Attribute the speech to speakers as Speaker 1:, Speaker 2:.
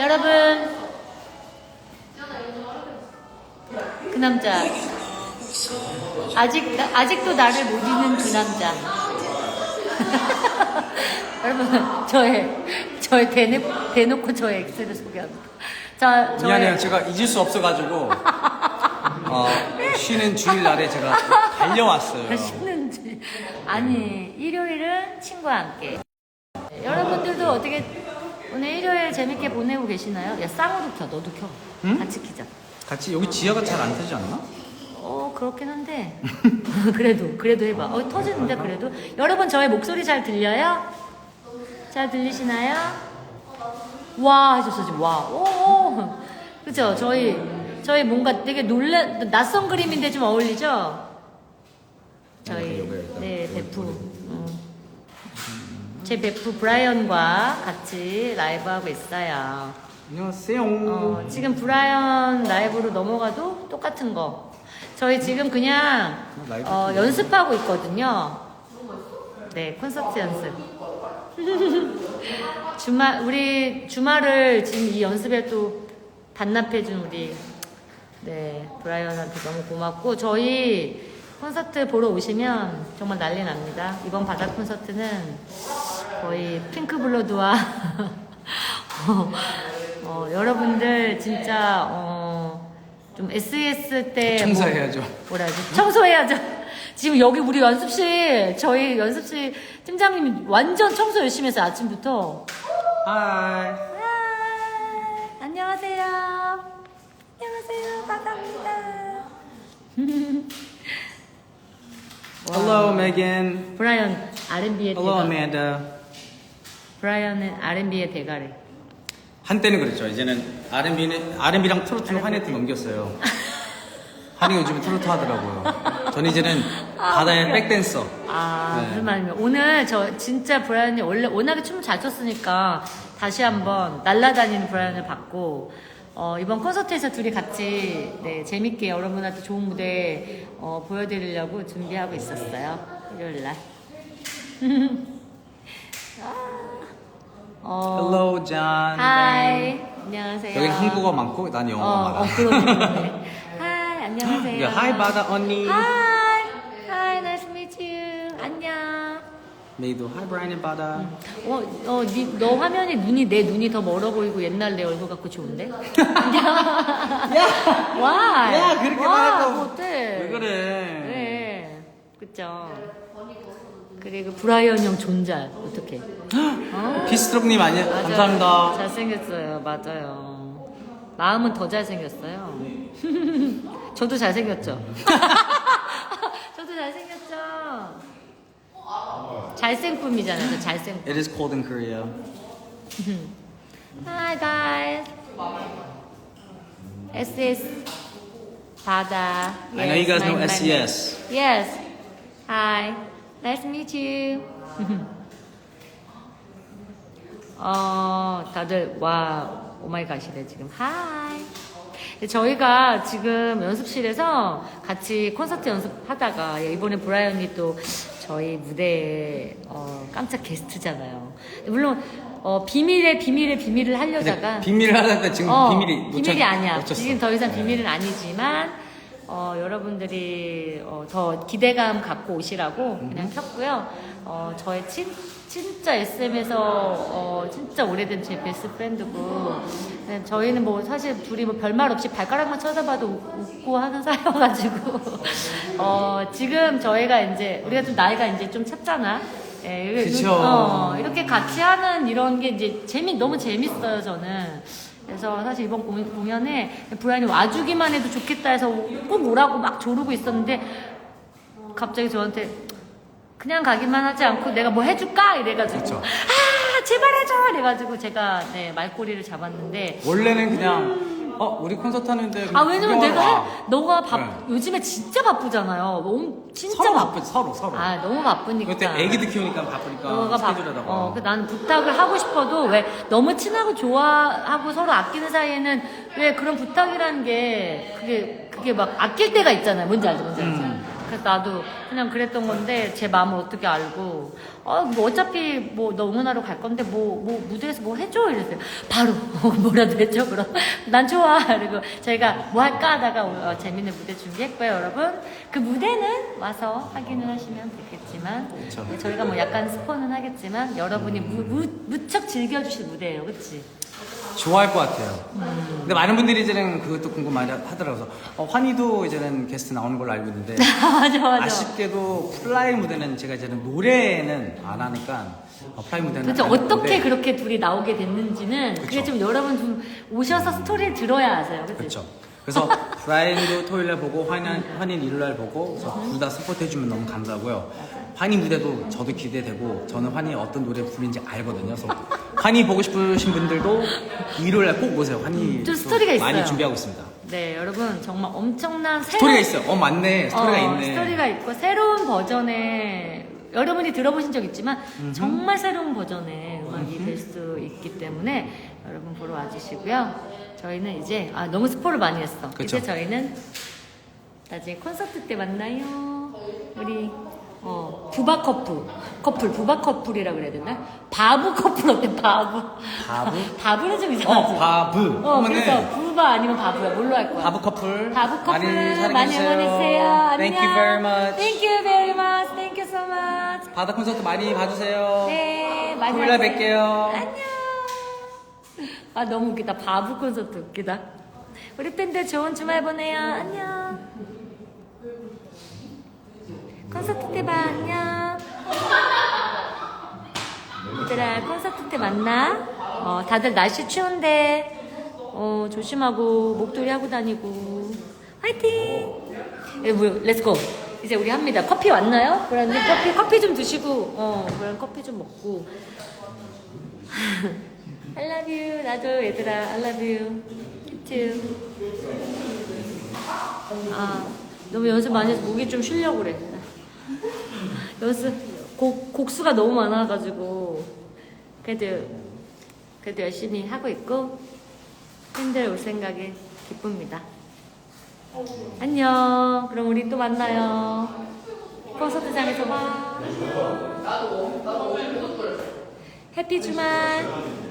Speaker 1: 여러분 그 남자 아직 아직도 나를 못 잊는 그 남자 여러분 저의 저의 대내, 대놓고 저의 엑스를 소개합니다. 자 저의
Speaker 2: 미안해요. 제가 잊을 수 없어가지고 어, 쉬는 주일날에 제가 달려왔어요.
Speaker 1: 쉬는지 아니 일요일은 친구와 함께 네, 여러분들도 어떻게 오늘 일요일 재밌게 보내고 계시나요? 야 쌍으로 켜 너도 켜
Speaker 2: 응?
Speaker 1: 같이 키자
Speaker 2: 같이 여기 지하가 잘안 터지 않나?
Speaker 1: 어 그렇긴 한데 그래도 그래도 해봐 어 터지는데 그래도 여러분 저의 목소리 잘 들려요? 잘 들리시나요? 와 하셨어 지금 와오 그죠 저희 저희 뭔가 되게 놀라 낯선 그림인데 좀 어울리죠? 저희
Speaker 2: 여기, 여기,
Speaker 1: 네
Speaker 2: 여기
Speaker 1: 베프
Speaker 2: 보여드릴게요.
Speaker 1: 음. 제 베프 브라이언과 같이 라이브 하고 있어요.
Speaker 2: 안녕하세요.
Speaker 1: 어, 지금 브라이언 라이브로 넘어가도 똑같은 거. 저희 지금 그냥 어, 연습하고 있거든요. 네, 콘서트 연습. 주말 우리 주말을 지금 이 연습에 또 반납해준 우리 네 브라이언한테 너무 고맙고 저희 콘서트 보러 오시면 정말 난리 납니다. 이번 바다 콘서트는 거의 핑크블러드와 어, 어, 여러분들 진짜 어, 좀 SES 때
Speaker 2: 청소해야죠.
Speaker 1: 뭐, 뭐라 하지? 청소해야죠. 지금 여기 우리 연습실 저희 연습실 팀장님이 완전 청소 열심히 해서 아침부터
Speaker 2: 하이.
Speaker 1: 아, 안녕하세요. 안녕하세요. 바다입니다.
Speaker 2: Hello, Megan.
Speaker 1: 브라이언 R&B의
Speaker 2: Hello. Amanda.
Speaker 1: 브라이언은 R&B의 대가래.
Speaker 2: 한때는 그랬죠. 이제는 R&B는 R&B랑 트로트는 환희한테 넘겼어요. 환희 요즘 트로트 하더라고요. 전 이제는 바다의 백댄서.
Speaker 1: 아,
Speaker 2: 네.
Speaker 1: 무슨 말이면 오늘 저 진짜 브라이언이 원래 워낙에 춤을 잘 췄으니까 다시 한번 날라다니는 브라이언을 받고 어, 이번 콘서트에서 둘이 같이 네, 재밌게 여러분한테 좋은 무대 어, 보여드리려고 준비하고 있었어요. 일요일 날. 어,
Speaker 2: Hello, John.
Speaker 1: 하이. 안녕하세요.
Speaker 2: 여기 한국어 많고 난 영어
Speaker 1: 어,
Speaker 2: 많아.
Speaker 1: 어, 그러네. 하이, 안녕하세요.
Speaker 2: 하이 바다 언니.
Speaker 1: 하이. 하이, nice to meet you. 안녕.
Speaker 2: 메이도 하이 브라이언 바다.
Speaker 1: 어, 어, 니, 너 화면에 눈이 내 눈이 더 멀어 보이고 옛날 내 얼굴 같고 좋은데? 야, 와,
Speaker 2: 야, 그렇게
Speaker 1: 와,
Speaker 2: 거
Speaker 1: 어때?
Speaker 2: 왜 그래?
Speaker 1: 그래, 그쵸. 그리고 브라이언 형 존잘 어떻게? 어?
Speaker 2: 피스트록님 아니
Speaker 1: 맞아요.
Speaker 2: 감사합니다.
Speaker 1: 잘생겼어요, 맞아요. 마음은 더 잘생겼어요. 저도 잘생겼죠. 저도 잘생겼죠. 잘생품이잖아요, 저 잘생품.
Speaker 2: It is cold in Korea.
Speaker 1: Hi guys. SS 바다.
Speaker 2: I know you guys know SES.
Speaker 1: Yes. Hi. Nice to meet you. 어, 다들 와 오마이갓이래 지금. Hi. 저희가 지금 연습실에서 같이 콘서트 연습하다가 예, 이번에 브라이언이 또 저희 무대에 어, 깜짝 게스트잖아요. 물론 어, 비밀의 비밀의 비밀을 하려다가
Speaker 2: 비밀을 하다가 지금
Speaker 1: 어,
Speaker 2: 비밀이
Speaker 1: 비밀이 아니야.
Speaker 2: 놓쳤어.
Speaker 1: 지금 더 이상 비밀은 아니지만 어, 여러분들이 어, 더 기대감 갖고 오시라고 그냥 켰고요. 어, 저의 친, 진짜 SM에서 어, 진짜 오래된 제 베스트 프렌드고 네, 저희는 뭐 사실 둘이 뭐 별말 없이 발가락만 쳐다봐도 웃- 웃고 하는 사이여가지고 어, 지금 저희가 이제 우리가 좀 나이가 이제 좀 찼잖아. 예, 이렇게-
Speaker 2: 그쵸.
Speaker 1: 어, 이렇게 같이 하는 이런 게 이제 재미 너무 재밌어요 저는. 그래서 사실 이번 공- 공연에 브라이언이 와주기만 해도 좋겠다 해서 꼭 오라고 막 조르고 있었는데 갑자기 저한테 그냥 가기만 하지 않고 내가 뭐 해줄까 이래가지고
Speaker 2: 그쵸.
Speaker 1: 아 제발 해줘 이래가지고 제가 네 말꼬리를 잡았는데
Speaker 2: 원래는 그냥 어 우리 콘서트 하는데
Speaker 1: 아 왜냐면
Speaker 2: 구경하러
Speaker 1: 내가
Speaker 2: 와.
Speaker 1: 해- 너가 바,
Speaker 2: 네.
Speaker 1: 요즘에 진짜 바쁘잖아요 너무 진짜
Speaker 2: 서로
Speaker 1: 바쁘
Speaker 2: 서로 서로.
Speaker 1: 아 너무 바쁘니까
Speaker 2: 그때 애기들 키우니까 바쁘니까
Speaker 1: 너가 바,
Speaker 2: 스케줄에다가.
Speaker 1: 어, 그 나는 부탁을 하고 싶어도 왜 너무 친하고 좋아하고 서로 아끼는 사이에는 왜 그런 부탁이라는 게 그게 그게 막 아낄 때가 있잖아요. 뭔지 알죠, 뭔지 알죠.
Speaker 2: 음.
Speaker 1: 그래서 나도 그냥 그랬던 건데 제 마음을 어떻게 알고 어, 뭐 어차피 뭐 너무나로 갈 건데 뭐, 뭐 무대에서 뭐 해줘 이랬어요. 바로 뭐라도 해줘 그럼 난 좋아. 그리고 저희가 뭐 할까 하다가 어, 재밌는 무대 준비했고요, 여러분. 그 무대는 와서 확인을 하시면 되겠지만 저희가 뭐 약간 스포는 하겠지만 여러분이 무, 무, 무척 즐겨주실 무대예요, 그렇지?
Speaker 2: 좋아할 것 같아요. 근데 많은 분들이 이제는 그것도 궁금하다 하더라고요. 어, 환희도 이제는 게스트 나오는 걸로 알고 있는데
Speaker 1: 맞아 맞아.
Speaker 2: 아쉽게도 플라이 무대는 제가 이제는 노래는 안 하니까 어, 플라이 무대는
Speaker 1: 도대체
Speaker 2: 안
Speaker 1: 어떻게
Speaker 2: 했는데
Speaker 1: 그렇게 둘이 나오게 됐는지는 그게
Speaker 2: 그쵸.
Speaker 1: 좀 여러분 좀 오셔서 스토리를 들어야 아세요?
Speaker 2: 그렇죠. 그래서 브라이언도 토요일 날 보고 환인 환인 일요일 날 보고 그래서 둘 다 서포트 해 주면 너무 감사하고요. 환희 무대도 저도 기대되고 저는 환희 어떤 노래 부르는지 알거든요. 그래서 환희 보고 싶으신 분들도 일요일 날 꼭 오세요. 환희
Speaker 1: 좀 스토리가 있어요.
Speaker 2: 많이 준비하고 있습니다.
Speaker 1: 네, 여러분 정말 엄청난 새로운
Speaker 2: 스토리가 있어요. 어 맞네. 스토리가
Speaker 1: 어,
Speaker 2: 있네.
Speaker 1: 스토리가 있고 새로운 버전의 여러분이 들어보신 적 있지만 정말 새로운 버전의 음악이 될 수 있기 때문에 여러분 보러 와주시고요. 저희는 이제 아 너무 스포를 많이 했어.
Speaker 2: 그쵸.
Speaker 1: 이제 저희는 나중에 콘서트 때 만나요. 우리 어 부바 커플 커플 부바 커플이라 그래야 되나? 바브 커플 어때? 바브
Speaker 2: 바브?
Speaker 1: 바브는 좀 이상하지.
Speaker 2: 어 바브.
Speaker 1: 어,
Speaker 2: 그러면은
Speaker 1: 그래서 부바 아니면 바브야. 뭘로 할 거야?
Speaker 2: 바브 커플.
Speaker 1: 바브 커플
Speaker 2: 많이.
Speaker 1: 응원해주세요. 안녕.
Speaker 2: Thank you very much.
Speaker 1: Thank you very much. Thank you so much.
Speaker 2: 바다 콘서트 많이 봐주세요.
Speaker 1: 네, 많이
Speaker 2: 토요일 날
Speaker 1: 와주세요.
Speaker 2: 뵐게요.
Speaker 1: 안녕. 아 너무 웃기다. 바브 콘서트 웃기다. 우리 팬들 좋은 주말 보내요. 안녕. 콘서트 때 봐. 안녕. 얘들아 콘서트 때 만나. 어, 다들 날씨 추운데 어, 조심하고 목도리 하고 다니고 화이팅. 예, 뭐, 렛츠고. 이제 우리 합니다. 커피 왔나요? 그런데 커피 커피 좀 드시고 어, 그럼 커피 좀 먹고. I love you. 나도 얘들아 I love you. Too. 아 너무 연습 많이 해서 목이 좀 쉬려고 그래. 연습 곡 곡수가 너무 많아가지고 그래도 그래도 열심히 하고 있고 팬들 올 생각에 기쁩니다. 안녕. 그럼 우리 또 만나요. 콘서트장에서 봐. 해피 주말.